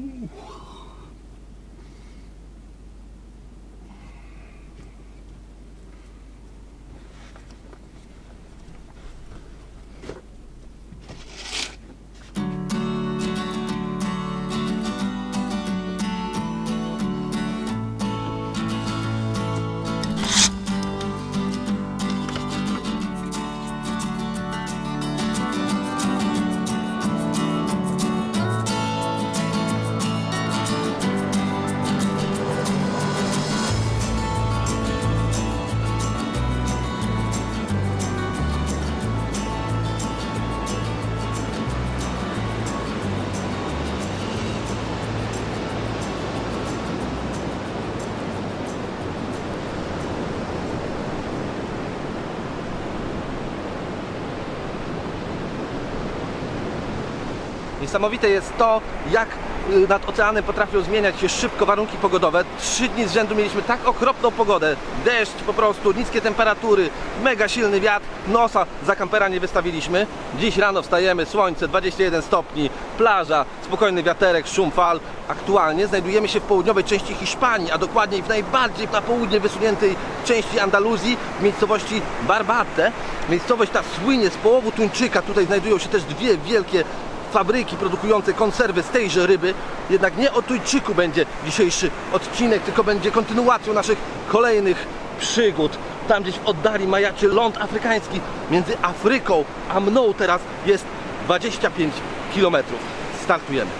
Ooh. Niesamowite jest to, jak y, nad oceanem potrafią zmieniać się szybko warunki pogodowe. Trzy dni z rzędu mieliśmy tak okropną pogodę. Deszcz po prostu, niskie temperatury, mega silny wiatr. Nosa za kampera nie wystawiliśmy. Dziś rano wstajemy, słońce, 21 stopni, plaża, spokojny wiaterek, szum fal. Aktualnie znajdujemy się w południowej części Hiszpanii, a dokładniej w najbardziej na południe wysuniętej części Andaluzji, w miejscowości Barbate. Miejscowość ta słynie z połowu tuńczyka. Tutaj znajdują się też dwie wielkie fabryki produkujące konserwy z tejże ryby. Jednak nie o Tuńczyku będzie dzisiejszy odcinek, tylko będzie kontynuacją naszych kolejnych przygód. Tam gdzieś w oddali majaczy ląd afrykański. Między Afryką a mną teraz jest 25 km. Startujemy.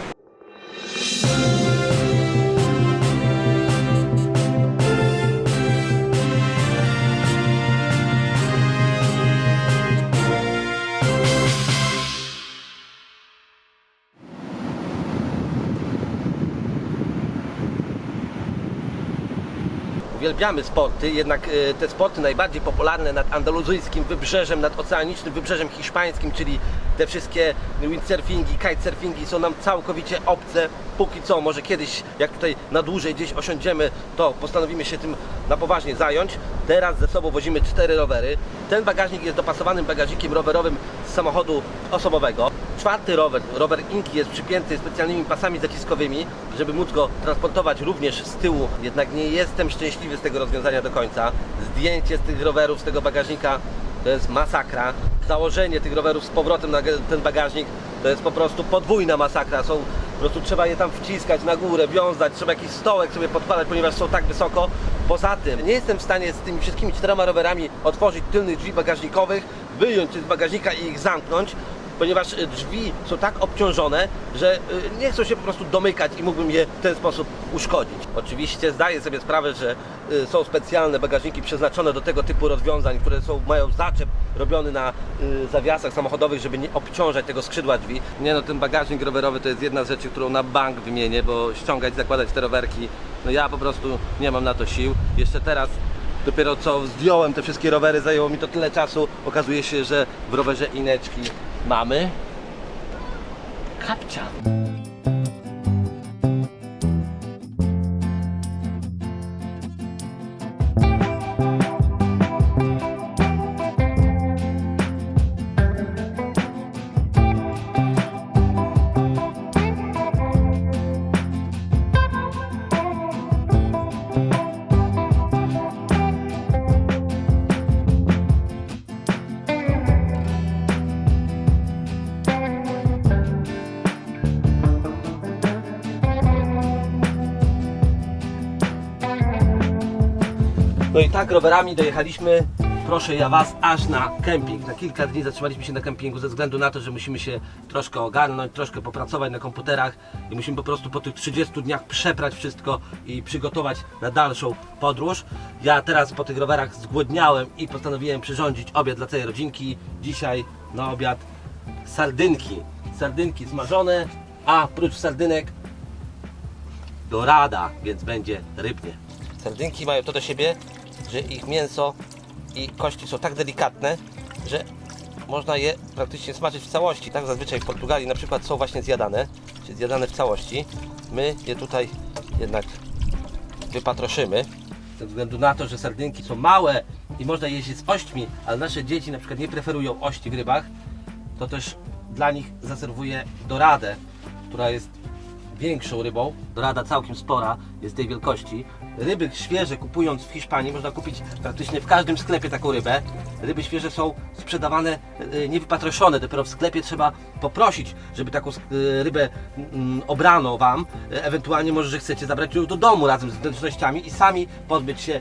Uwielbiamy sporty, jednak e, te sporty najbardziej popularne nad andaluzyjskim wybrzeżem, nad oceanicznym wybrzeżem hiszpańskim, czyli te wszystkie windsurfingi, kitesurfingi są nam całkowicie obce. Póki co, może kiedyś, jak tutaj na dłużej gdzieś osiądziemy, to postanowimy się tym na poważnie zająć. Teraz ze sobą wozimy cztery rowery. Ten bagażnik jest dopasowanym bagażnikiem rowerowym z samochodu osobowego. Czwarty rower, rower Inki jest przypięty specjalnymi pasami zaciskowymi, żeby móc go transportować również z tyłu. Jednak nie jestem szczęśliwy z tego rozwiązania do końca. Zdjęcie z tych rowerów, z tego bagażnika to jest masakra. Założenie tych rowerów z powrotem na ten bagażnik to jest po prostu podwójna masakra. Są, po prostu trzeba je tam wciskać na górę, wiązać, trzeba jakiś stołek sobie podkładać, ponieważ są tak wysoko. Poza tym nie jestem w stanie z tymi wszystkimi czterema rowerami otworzyć tylnych drzwi bagażnikowych, wyjąć je z bagażnika i ich zamknąć ponieważ y, drzwi są tak obciążone, że y, nie chcą się po prostu domykać i mógłbym je w ten sposób uszkodzić. Oczywiście zdaję sobie sprawę, że y, są specjalne bagażniki przeznaczone do tego typu rozwiązań, które są, mają zaczep robiony na zawiasach samochodowych, żeby nie obciążać tego skrzydła drzwi. Nie no, ten bagażnik rowerowy to jest jedna z rzeczy, którą na bank wymienię, bo ściągać, zakładać te rowerki, no ja po prostu nie mam na to sił. Jeszcze teraz Dopiero co zdjąłem te wszystkie rowery, zajęło mi to tyle czasu. Okazuje się, że w rowerze ineczki mamy kapcia. No i tak rowerami dojechaliśmy, proszę ja Was, aż na kemping. Na kilka dni zatrzymaliśmy się na kempingu ze względu na to, że musimy się troszkę ogarnąć, troszkę popracować na komputerach i musimy po prostu po tych 30 dniach przeprać wszystko i przygotować na dalszą podróż. Ja teraz po tych rowerach zgłodniałem i postanowiłem przyrządzić obiad dla całej rodzinki. Dzisiaj na obiad sardynki. Sardynki smażone, a prócz sardynek dorada, więc będzie rybnie. Sardynki mają to do siebie, że ich mięso i kości są tak delikatne, że można je praktycznie smażyć w całości. Tak zazwyczaj w Portugalii na przykład są właśnie zjadane, czy zjadane w całości. My je tutaj jednak wypatroszymy. Ze względu na to, że sardynki są małe i można jeść je z ośćmi, ale nasze dzieci na przykład nie preferują ości w rybach, to też dla nich zaserwuję doradę, która jest większą rybą. Dorada całkiem spora, jest tej wielkości. Ryby świeże kupując w Hiszpanii można kupić praktycznie w każdym sklepie taką rybę. Ryby świeże są sprzedawane e, niewypatroszone, dopiero w sklepie trzeba poprosić, żeby taką e, rybę mm, obrano Wam. E, Ewentualnie może, że chcecie zabrać ją do domu razem z wnętrznościami i sami pozbyć się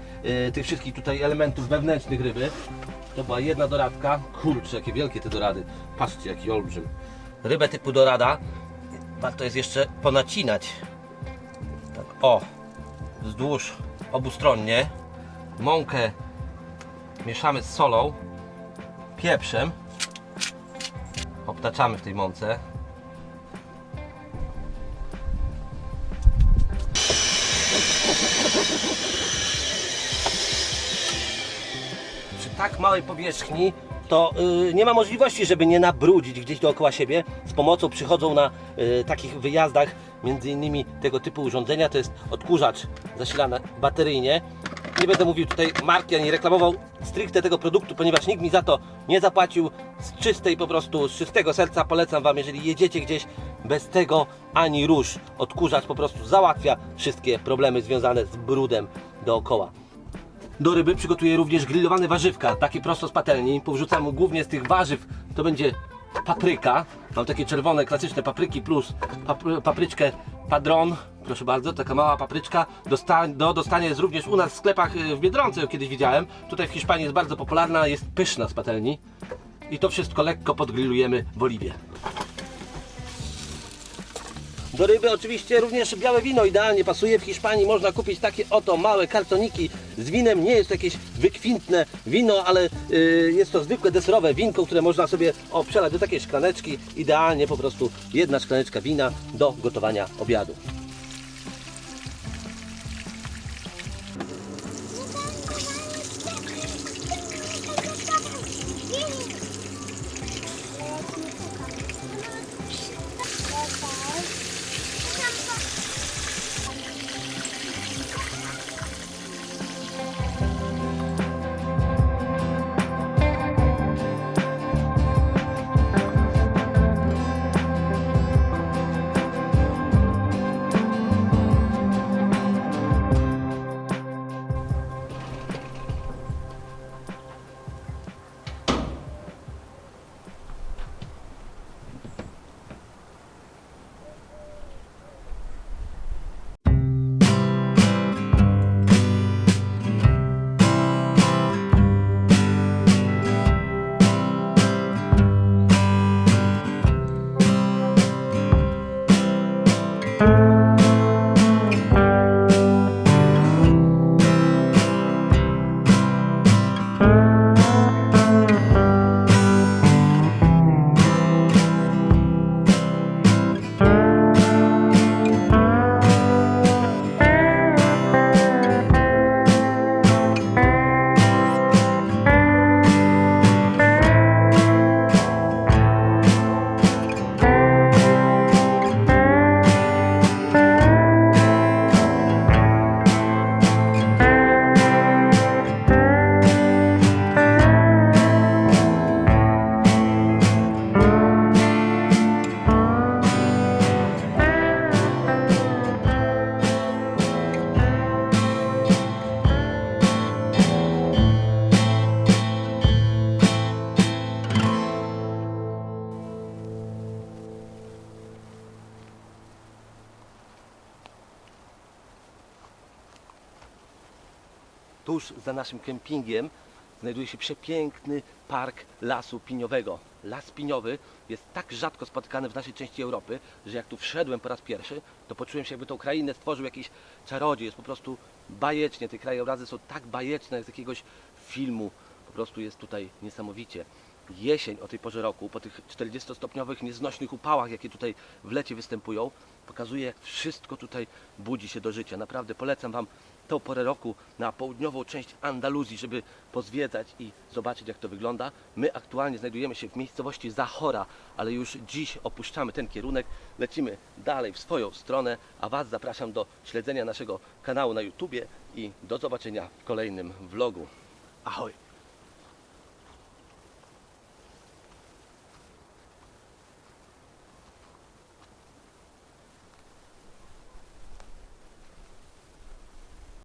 tych wszystkich tutaj elementów wewnętrznych ryby. To była jedna doradka. Kurczę, jakie wielkie te dorady. Patrzcie, jaki olbrzym. Rybę typu dorada warto jest jeszcze ponacinać. Tak, o, wzdłuż obustronnie. Mąkę mieszamy z solą, pieprzem. Obtaczamy w tej mące. przy tak małej powierzchni to y, nie ma możliwości, żeby nie nabrudzić gdzieś dookoła siebie. Z pomocą przychodzą na y, takich wyjazdach między innymi tego typu urządzenia. To jest odkurzacz zasilany bateryjnie. Nie będę mówił tutaj marki ani reklamował stricte tego produktu, ponieważ nikt mi za to nie zapłacił. Z czystej po prostu, z czystego serca polecam Wam, jeżeli jedziecie gdzieś bez tego ani róż. Odkurzacz po prostu załatwia wszystkie problemy związane z brudem dookoła. Do ryby przygotuję również grillowane warzywka, takie prosto z patelni. Powrzucam głównie z tych warzyw, to będzie papryka. Mam takie czerwone, klasyczne papryki plus papry, papryczkę padron. Proszę bardzo, taka mała papryczka. Dosta, do dostania jest również u nas w sklepach y, w Biedronce, kiedyś widziałem. Tutaj w Hiszpanii jest bardzo popularna, jest pyszna z patelni. I to wszystko lekko podgrillujemy w oliwie. Do ryby oczywiście również białe wino idealnie pasuje. W Hiszpanii można kupić takie oto małe kartoniki z winem. Nie jest to jakieś wykwintne wino, ale y, jest to zwykłe deserowe winko, które można sobie o, przelać do takiej szklaneczki. Idealnie po prostu jedna szklaneczka wina do gotowania obiadu. Tuż za naszym kempingiem znajduje się przepiękny park lasu piniowego. Las piniowy jest tak rzadko spotykany w naszej części Europy, że jak tu wszedłem po raz pierwszy, to poczułem się jakby tą krainę stworzył jakiś czarodziej. Jest po prostu bajecznie. Te krajobrazy są tak bajeczne jak z jakiegoś filmu. Po prostu jest tutaj niesamowicie. Jesień o tej porze roku, po tych 40-stopniowych nieznośnych upałach, jakie tutaj w lecie występują, pokazuje jak wszystko tutaj budzi się do życia. Naprawdę polecam Wam tą porę roku na południową część Andaluzji, żeby pozwiedzać i zobaczyć jak to wygląda. My aktualnie znajdujemy się w miejscowości Zachora, ale już dziś opuszczamy ten kierunek, lecimy dalej w swoją stronę, a Was zapraszam do śledzenia naszego kanału na YouTubie i do zobaczenia w kolejnym vlogu. Ahoj!